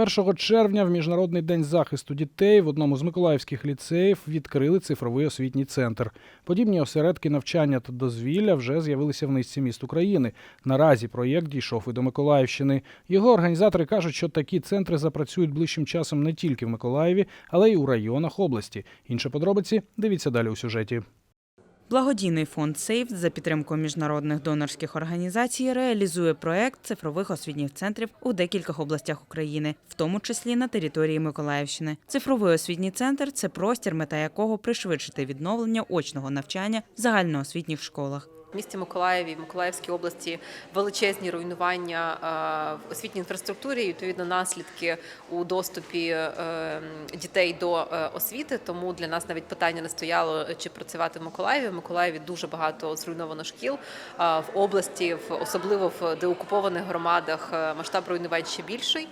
1 червня в Міжнародний день захисту дітей в одному з миколаївських ліцеїв відкрили цифровий освітній центр. Подібні осередки навчання та дозвілля вже з'явилися в низці міст України. Наразі проєкт дійшов і до Миколаївщини. Його організатори кажуть, що такі центри запрацюють ближчим часом не тільки в Миколаєві, але й у районах області. Інші подробиці дивіться далі у сюжеті. Благодійний фонд «Сейф» за підтримкою міжнародних донорських організацій реалізує проект цифрових освітніх центрів у декількох областях України, в тому числі на території Миколаївщини. Цифровий освітній центр це простір, мета якого пришвидшити відновлення очного навчання в загальноосвітніх школах. В місті Миколаєві, в Миколаївській області величезні руйнування е, в освітній інфраструктурі, і, відповідно, наслідки у доступі е, дітей до е, освіти. Тому для нас навіть питання не стояло, чи працювати в Миколаєві. В Миколаєві дуже багато зруйновано шкіл в області, особливо в деокупованих громадах, масштаб руйнувань ще більший.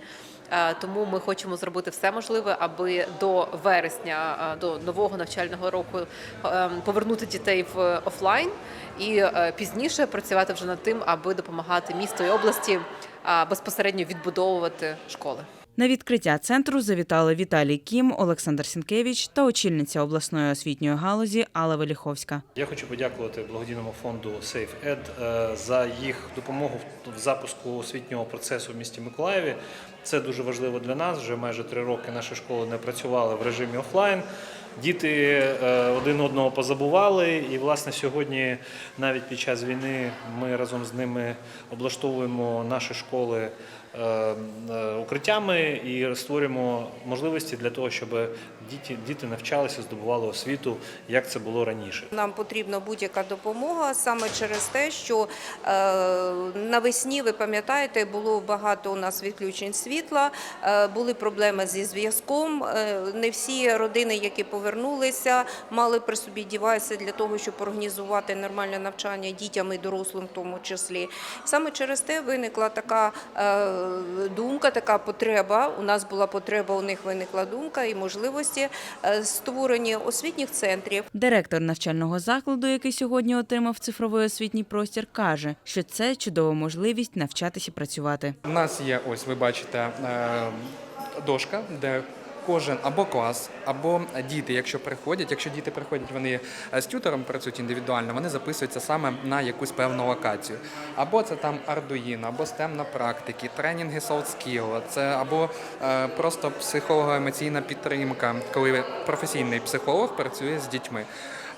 Е, Тому ми хочемо зробити все можливе, аби до вересня, е, до нового навчального року е, повернути дітей в офлайн і пізніше працювати вже над тим, аби допомагати місту і області безпосередньо відбудовувати школи. На відкриття центру завітали Віталій Кім, Олександр Сінкевич та очільниця обласної освітньої галузі Алла Веліховська. Я хочу подякувати благодійному фонду SafeEd е, за їх допомогу в запуску освітнього процесу в місті Миколаєві. Це дуже важливо для нас. Вже майже три роки наші школи не працювали в режимі офлайн. Діти е, один одного позабували, і власне сьогодні, навіть під час війни, ми разом з ними облаштовуємо наші школи е, е, укриттями і створюємо можливості для того, щоб діти, діти навчалися, здобували освіту, як це було раніше. Нам потрібна будь-яка допомога саме через те, що навесні, ви пам'ятаєте, було багато у нас відключень світла, були проблеми зі зв'язком. Не всі родини, які повернулися, мали при собі дівайси для того, щоб організувати нормальне навчання дітям і дорослим, в тому числі. Саме через те виникла така е, думка, така потреба. У нас була потреба, у них виникла думка і можливості е, створення освітніх центрів. Директор навчального закладу, який сьогодні отримав цифровий освітній простір, каже, що це чудова можливість навчатися працювати. У нас є ось, ви бачите, е, дошка, де кожен або клас, або діти, якщо приходять, якщо діти приходять, вони з тютором працюють індивідуально, вони записуються саме на якусь певну локацію. Або це там Arduino, або STEM на практики, тренінги soft це або е, просто психолого-емоційна підтримка, коли професійний психолог працює з дітьми.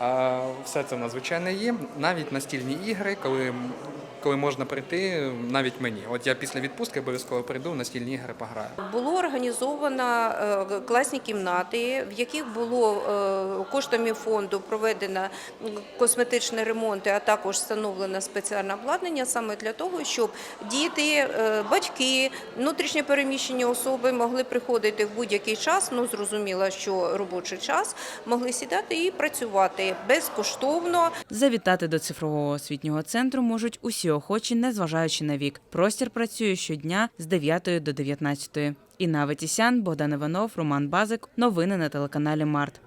Е, Все це в нас звичайно є. Навіть настільні ігри, коли, коли можна прийти, навіть мені. От я після відпустки обов'язково прийду, в настільні ігри пограю. Було організовано е, класні кімнати, в яких було е, коштами фонду проведено косметичні ремонти, а також встановлено спеціальне обладнання саме для того, щоб діти, е, батьки, внутрішньо переміщені особи могли приходити в будь-який час. Ну зрозуміло, що робочий час могли сідати і працювати безкоштовно. Завітати до цифрового освітнього центру можуть усі охочі, незважаючи на вік. Простір працює щодня з 9 до 19. Інна Ветісян, Богдан Іванов, Роман Базик. Новини на телеканалі Март.